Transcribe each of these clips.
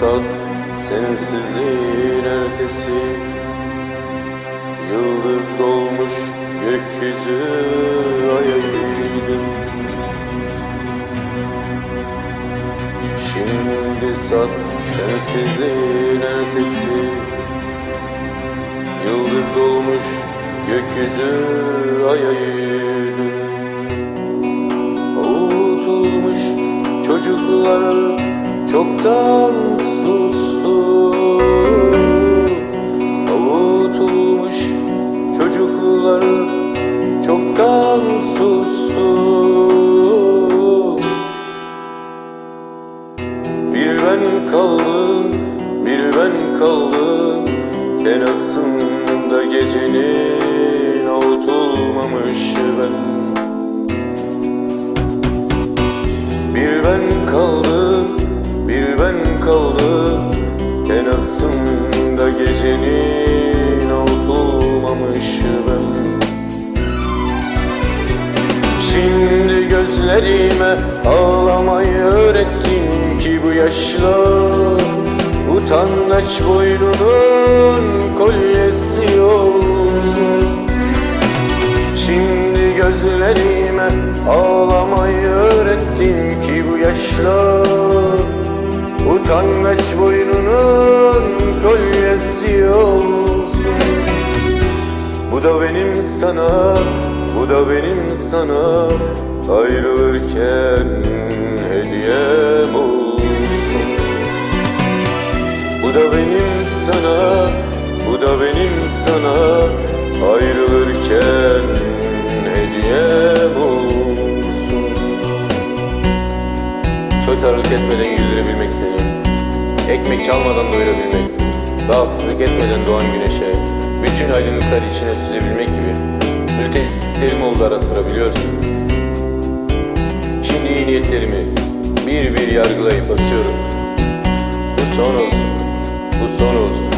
sat sensizliğin ertesi. Yıldız dolmuş gökyüzü aya eğildim Şimdi sat sensizliğin ertesi. Yıldız dolmuş gökyüzü aya eğildim Avutulmuş çocuklar çoktan sustu. Avutulmuş çocuklar çoktan sustu. Bir ben kaldım, bir ben kaldım. Tenasında gecenin avutulmamış ben gecenin avutulmamış ben Şimdi gözlerime ağlamayı öğrettin ki bu yaşla Utangaç boynunun kolyesi olsun. Şimdi gözlerime ağlamayı öğrettin ki bu yaşla Utangaç Bu da benim sana, bu da benim sana. Ayrılırken hediyem olsun Bu da benim sana, bu da benim sana. Ayrılırken hediyem olsun Soytarılık etmeden güldürebilmek seni Ekmek çalmadan doyurabilmek. Haksızlık etmeden doğan güneşe Bütün aydınlıklar içine süzebilmek gibi. Mültecizliklerim oldu ara sıra biliyorsun. Şimdi iyi niyetlerimi bir bir yargılayıp basıyorum Bu son olsun, bu son olsun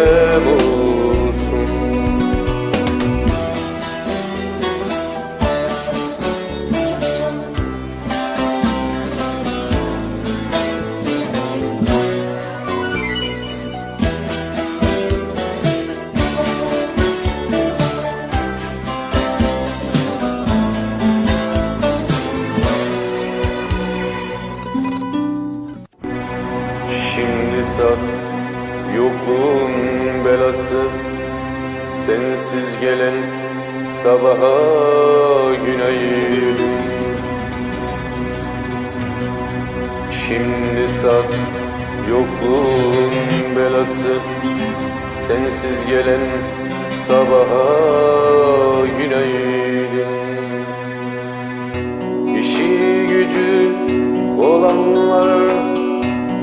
Şimdi sat yokluğun belası Sensiz gelen sabaha günayım. Şimdi sat yokluğun belası Sensiz gelen sabaha günaydım İşi gücü olanlar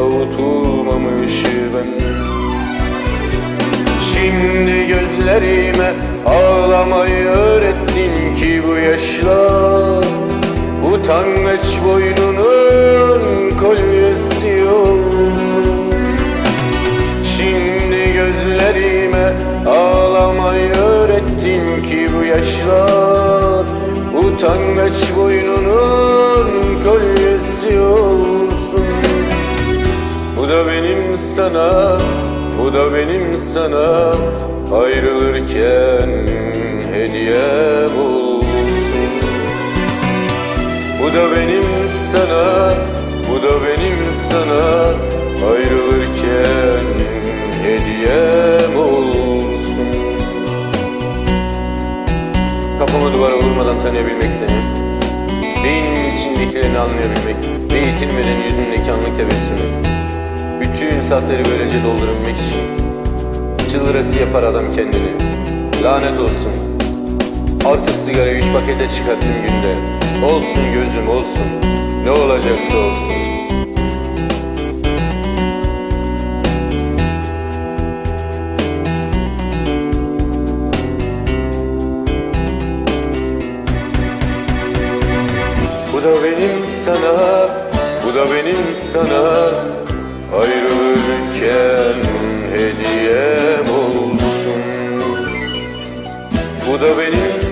hiç avutulmamış ben. Şimdi gözlerime ağlamayı öğrettin ki bu yaşla Utangaç boynunun sana, bu da benim sana. Ayrılırken hediyem olsun Bu da benim sana Bu da benim sana. Ayrılırken Hediyem olsun Kafama duvara vurmadan tanıyabilmek seni. Beynin içindekilerini anlayabilmek Ve yitirmeden yüzündeki anlık tebessümü Bütün saatleri böylece doldurabilmek için Çılırası yapar adam kendini. Lanet olsun. Artık sigarayı üç pakete çıkarttım günde. Olsun gözüm olsun. Ne olacaksa olsun. Bu da benim sana Bu da benim sana